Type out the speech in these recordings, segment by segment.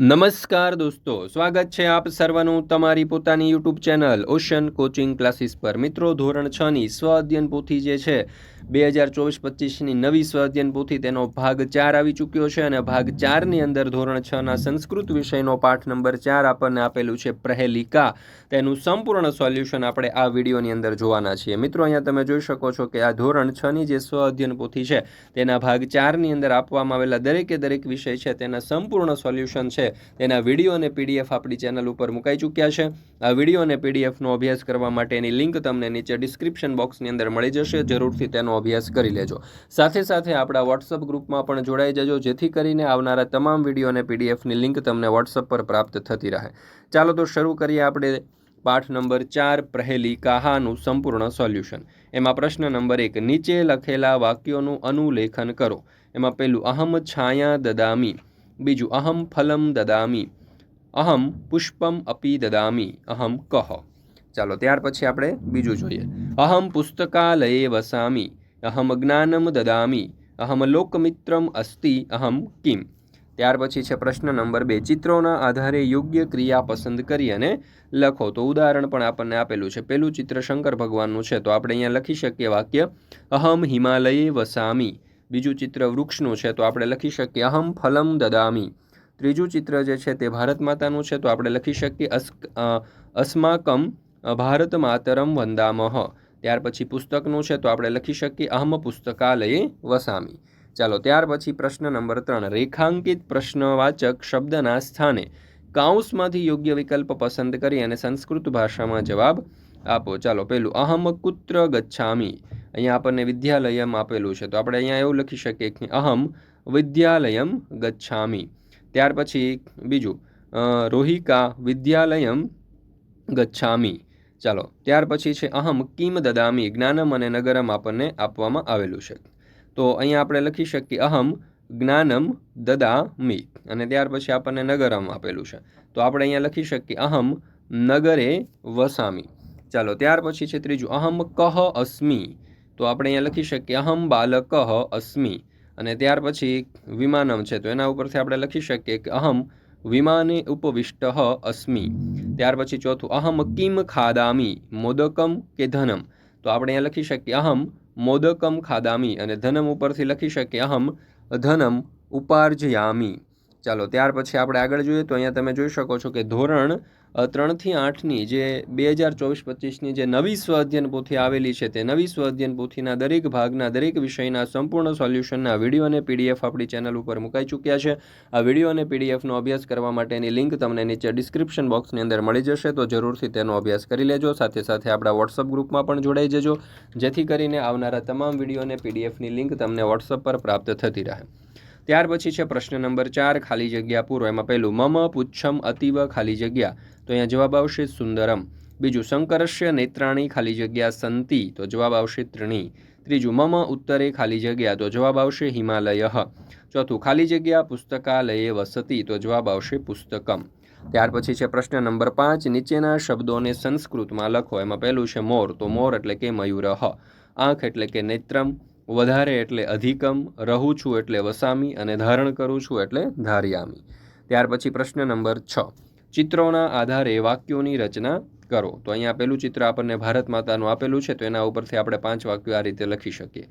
નમસ્કાર દોસ્તો, સ્વાગત છે આપ સર્વનું તમારી પોતાની YouTube channel Ocean Coaching Classes પર. મિત્રો, ધોરણ છ ની સ્વ અધ્યયન પોથી જે છે, બે હજાર ચોવીસ પચીસની નવી સ્વ અધ્યયન પોથી તેનો ભાગ ચાર આવી ચૂક્યો છે અને ભાગ ચારની અંદર ધોરણ છના સંસ્કૃત વિષયનો પાઠ નંબર ચાર આપણને આપેલું છે પ્રહેલિકા. તેનું સંપૂર્ણ સોલ્યુશન આપણે આ વિડીયોની અંદર જોવાના છીએ. મિત્રો, અહીંયા તમે જોઈ શકો છો કે આ ધોરણ છની જે સ્વ અધ્યયન પોથી છે, તેના ભાગ ચારની અંદર આપવામાં આવેલા દરેકે દરેક વિષય છે, તેના સંપૂર્ણ સોલ્યુશન છે. તેના વીડિયો અને પીડીએફ આપણી ચેનલ ઉપર મુકાઈ ચૂક્યા છે. આ વીડિયો અને પીડીએફનો અભ્યાસ કરવા માટેની લિંક તમને નીચે ડિસ્ક્રિપ્શન બોક્સની અંદર મળી જશે. જરૂરથી તેનો અભ્યાસ કરી લેજો. સાથે સાથે આપણા વોટ્સઅપ ગ્રુપમાં પણ જોડાઈ જજો, જેથી કરીને આવનારા તમામ વીડિયો અને પીડીએફની લિંક તમને વોટ્સઅપ પર પ્રાપ્ત થતી રહે. ચાલો તો શરૂ કરીએ આપણે પાઠ નંબર ચાર પ્રહેલી કાહાનું સંપૂર્ણ સોલ્યુશન. એમાં પ્રશ્ન નંબર એક, નીચે લખેલા વાક્યોનું અનુલેખન કરો. એમાં પહેલું, અહમ છાયા દદામી. બીજું, અહમ ફલમ દદામી. અહમ પુષ્પમ અપી દદામી. અહમ કહ. ચાલો, ત્યાર પછી આપણે બીજું જોઈએ. અહમ પુસ્તકાલયે વસામી. અહમ જ્ઞાનમ દદામી. અહમ લોકમિત્રમ અસ્તિ. અહમ કિમ? ત્યાર પછી છે પ્રશ્ન નંબર બે. ચિત્રોના આધારે યોગ્ય ક્રિયા પસંદ કરી અને લખો. તો ઉદાહરણ પણ આપણને આપેલું છે. પેલું ચિત્ર શંકર ભગવાનનું છે. તો આપણે અહીંયા લખી શકીએ વાક્ય, અહમ હિમાલયે વસામી. બીજું ચિત્ર વૃક્ષનું છે, તો આપણે લખી શકીએ, અહમ ફલમ દદામી. ત્રીજું ચિત્ર જે છે તે ભારત માતાનું છે, તો આપણે લખી શકીએ અસ અસ્માકમ ભારત માતરમ વંદામહ. ત્યાર પછી પુસ્તકનું છે, તો આપણે લખી શકીએ, અહમ પુસ્તકાલયે વસામી. ચાલો, ત્યાર પછી પ્રશ્ન નંબર ત્રણ, રેખાંકિત પ્રશ્નવાચક શબ્દના સ્થાને કાઉન્સમાંથી યોગ્ય વિકલ્પ પસંદ કરી અને સંસ્કૃત ભાષામાં જવાબ આપો, ચાલો, પહેલું, અહમ કુત્ર ગચ્છામી. અહીંયા આપણને વિદ્યાલયમ આપેલું છે. તો આપણે અહીંયા એવું લખી શકીએ કે અહમ વિદ્યાલયમ ગચ્છામી. ત્યાર પછી બીજું રોહિકા વિદ્યાલયમ ગચ્છામી. ચાલો, ત્યાર પછી છે અહમ કિમ દદામી. જ્ઞાનમ અને નગરમ આપણને આપવામાં આવેલું છે. તો અહીંયા આપણે લખી શકીએ અહમ જ્ઞાનમ દદામી. અને ત્યાર પછી આપણને નગરમ આપેલું છે. તો આપણે અહીંયા લખી શકીએ અહમ નગરે વસામી. ચાલો, ત્યાર પછી છે ત્રીજું, અહમ કહ અસ્મી. તો આપણે અહીંયા લખી શકીએ, અહમ બાલક અસ્મી. અને ત્યાર પછી વિમાનમ છે, તો એના ઉપરથી આપણે લખી શકીએ કે અહમ વિમાને ઉપવિષ્ટ અસ્મી. ત્યાર પછી ચોથું, અહમ કિમ ખાદામી, મોદકમ કે ધનમ? તો આપણે અહીંયા લખી શકીએ, અહમ મોદકમ ખાદામી. અને ધનમ ઉપરથી લખી શકીએ, અહમ ધનમ ઉપાર્જયામી. ચાલો, ત્યાર પછી આપણે આગળ જોઈએ તો અહીંયા તમે જોઈ શકો છો કે ધોરણ ત્રણથી આઠની જે બે હજાર ચોવીસ પચીસની જે નવી સ્વ અધ્યયન પોથી આવેલી છે તે નવી સ્વ અધ્યયન પોથીના દરેક ભાગના, દરેક વિષયના સંપૂર્ણ સોલ્યુશનના વીડિયો અને પીડીએફ આપણી ચેનલ ઉપર મુકાઈ ચૂક્યા છે. આ વીડિયો અને પીડીએફનો અભ્યાસ કરવા માટેની લિંક તમને નીચે ડિસ્ક્રિપ્શન બોક્સની અંદર મળી જશે, તો જરૂરથી તેનો અભ્યાસ કરી લેજો. સાથે સાથે આપણા વોટ્સઅપ ગ્રુપમાં પણ જોડાઈ જજો, જેથી કરીને આવનારા તમામ વીડિયો અને પીડીએફની લિંક તમને વોટ્સઅપ પર પ્રાપ્ત થતી રહે. ત્યાર પછી છે પ્રશ્ન નંબર ચાર, ખાલી જગ્યા પૂરો. એમાં પહેલું, મમ પુચ્છમ અતિવ ખાલી જગ્યા. તો અહીંયા જવાબ આવશે સુંદરમ. બીજું, શંકરસ્ય નેત્રાણી ખાલી જગ્યા સંતિ. તો જવાબ આવશે ત્રણી. ત્રીજું, મમ ઉત્તરે ખાલી જગ્યા. તો જવાબ આવશે હિમાલય. ચોથું, ખાલી જગ્યા પુસ્તકાલયે વસતી. તો જવાબ આવશે પુસ્તકમ. ત્યાર પછી છે પ્રશ્ન નંબર પાંચ, નીચેના શબ્દોને સંસ્કૃતમાં લખો. એમાં પહેલું છે મોર. તો મોર એટલે કે મયુર. આંખ એટલે કે નેત્રમ. વધારે એટલે અધિકમ, રહું છું એટલે વસામી અને ધારણ કરું છું એટલે ધાર્યામી. ત્યાર પછી પ્રશ્ન નંબર છ. ચિત્રોના આધારે વાક્યોની રચના કરો. તો અહીંયા પેલું ચિત્ર આપણને ભારત માતાનું આપેલું છે, તો એના ઉપરથી આપણે પાંચ વાક્યો આ રીતે લખી શકીએ.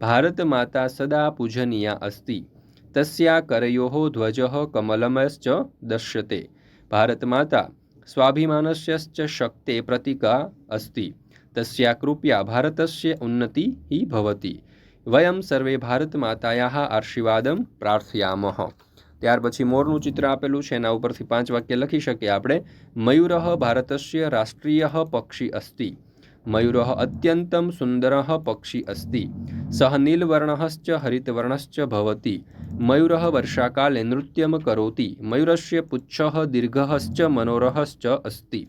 ભારત માતા સદા પૂજનીયા અસ્તિ. તસ્યા કરયો ધ્વજ કમલમશ્ચ દશ્યતે. ભારત માતા સ્વાભિમાનસ્યશ્ચ શક્તે પ્રતિકા અસ્તિ. તસ્યા કૃપયા ભારતસ્ય ઉન્નતિ ભવતી. વયમ સર્વે ભારત માતાયા આશીર્વાદમ પ્રાર્થયામહ ત્યાર પછી મોરનું ચિત્ર આપેલું છે, એના ઉપરથી પાંચ વાક્ય લખી શકીએ આપણે. મયુર ભારતસ્ય રાષ્ટ્રીય પક્ષી અસ્તિ. મયુર અત્યંતમ સુંદર પક્ષી અસ્તિ. સહ નીલવર્ણશ્ચ હરિતવર્ણશ્ચ ભવતી. મયુર વર્ષાકાલે નૃત્યમ કરોતી. મયુરસ્ય પુચ્છ દીર્ઘશ્ચ મનોરહશ્ચ અસ્તિ.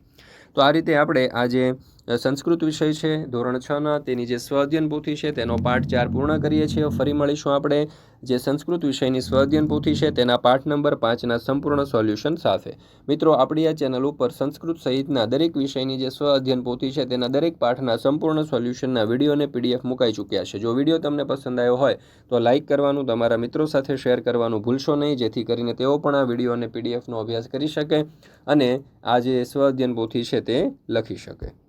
તો આ રીતે આપણે આજે સંસ્કૃત વિષય છે, ધોરણ છના તેની જે સ્વ અધ્યયન પોથી છે, તેનો પાઠ ચાર પૂર્ણ કરીએ છીએ. ફરી મળીશું આપણે. જે સંસ્કૃત વિષયની સ્વઅધ્યયન પોથી છે, તેના પાઠ નંબર પાંચના સંપૂર્ણ સોલ્યુશન સાથે. મિત્રો, આપણી આ ચેનલ ઉપર સંસ્કૃત સહિતના દરેક વિષયની જે સ્વ અધ્યયન પોથી છે, તેના દરેક પાઠના સંપૂર્ણ સોલ્યુશનના વીડિયો અને પીડીએફ મુકાઈ ચૂક્યા છે. જો વીડિયો તમને પસંદ આવ્યો હોય, તો લાઇક કરવાનું, તમારા મિત્રો સાથે શેર કરવાનું ભૂલશો નહીં, જેથી કરીને તેઓ પણ આ વીડિયો અને પીડીએફનો અભ્યાસ કરી શકે અને આ જે સ્વ અધ્યયન પોથી છે, તે લખી શકે.